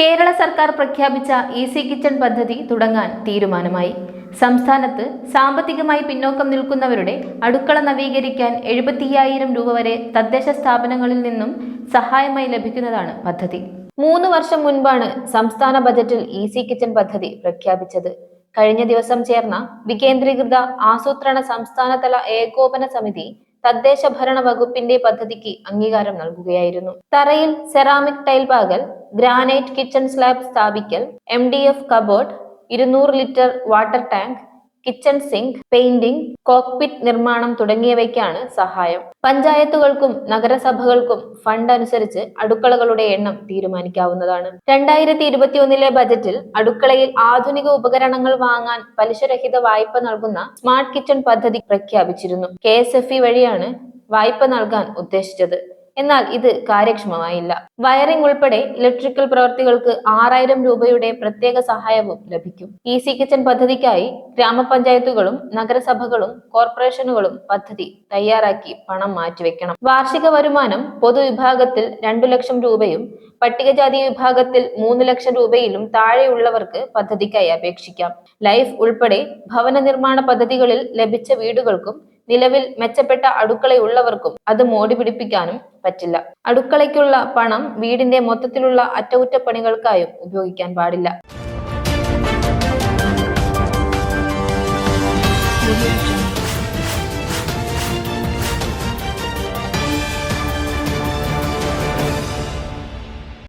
കേരള സർക്കാർ പ്രഖ്യാപിച്ച easy kitchen പദ്ധതി തുടങ്ങാൻ തീരുമാനമായി. സംസ്ഥാനത്ത് സാമ്പത്തികമായി പിന്നോക്കം നിൽക്കുന്നവരുടെ അടുക്കള നവീകരിക്കാൻ എഴുപത്തിയ്യായിരം രൂപ വരെ തദ്ദേശ സ്ഥാപനങ്ങളിൽ നിന്നും സഹായമായി ലഭിക്കുന്നതാണ് പദ്ധതി. മൂന്ന് വർഷം മുൻപാണ് സംസ്ഥാന ബജറ്റിൽ ഈസി കിച്ചൺ പദ്ധതി പ്രഖ്യാപിച്ചത്. കഴിഞ്ഞ ദിവസം ചേർന്ന വികേന്ദ്രീകൃത ആസൂത്രണ സംസ്ഥാനതല ഏകോപന സമിതി തദ്ദേശ ഭരണ വകുപ്പിന്റെ പദ്ധതിക്ക് അംഗീകാരം നൽകുകയായിരുന്നു. തറയിൽ സെറാമിക് ടൈൽ പാകൽ ഗ്രാനൈറ്റ് കിച്ചൺ സ്ലാബ് സ്ഥാപിക്കൽ എം ഡി എഫ് കബോർഡ് ഇരുന്നൂറ് litre water tank kitchen sink painting cockpit നിർമ്മാണം തുടങ്ങിയവയ്ക്കാണ് സഹായം. പഞ്ചായത്തുകൾക്കും നഗരസഭകൾക്കും ഫണ്ട് അനുസരിച്ച് അടുക്കളകളുടെ എണ്ണം തീരുമാനിക്കാവുന്നതാണ്. രണ്ടായിരത്തി ഇരുപത്തിയൊന്നിലെ ബജറ്റിൽ അടുക്കളയിൽ ആധുനിക ഉപകരണങ്ങൾ വാങ്ങാൻ പലിശരഹിത വായ്പ നൽകുന്ന സ്മാർട്ട് കിച്ചൺ പദ്ധതി പ്രഖ്യാപിച്ചിരുന്നു. കെ വഴിയാണ് വായ്പ നൽകാൻ ഉദ്ദേശിച്ചത്. എന്നാൽ ഇത് കാര്യക്ഷമമായില്ല. വയറിംഗ് ഉൾപ്പെടെ ഇലക്ട്രിക്കൽ പ്രവർത്തികൾക്ക് ആറായിരം രൂപയുടെ പ്രത്യേക സഹായവും ലഭിക്കും. ഈസി കിച്ചൺ പദ്ധതിക്കായി ഗ്രാമപഞ്ചായത്തുകളും നഗരസഭകളും കോർപ്പറേഷനുകളും പദ്ധതി തയ്യാറാക്കി പണം മാറ്റിവെക്കണം. വാർഷിക വരുമാനം പൊതുവിഭാഗത്തിൽ രണ്ടു ലക്ഷം രൂപയും പട്ടികജാതി വിഭാഗത്തിൽ മൂന്ന് ലക്ഷം രൂപയിലും താഴെയുള്ളവർക്ക് പദ്ധതിക്കായി അപേക്ഷിക്കാം. ലൈഫ് ഉൾപ്പെടെ ഭവന നിർമ്മാണ പദ്ധതികളിൽ ലഭിച്ച വീടുകൾക്കും നിലവിൽ മെച്ചപ്പെട്ട അടുക്കളയുള്ളവർക്കും അത് മോടി പിടിപ്പിക്കാനും പറ്റില്ല. അടുക്കളയ്ക്കുള്ള പണം വീടിന്റെ മൊത്തത്തിലുള്ള അറ്റകുറ്റപ്പണികൾക്കായും ഉപയോഗിക്കാൻ പാടില്ല.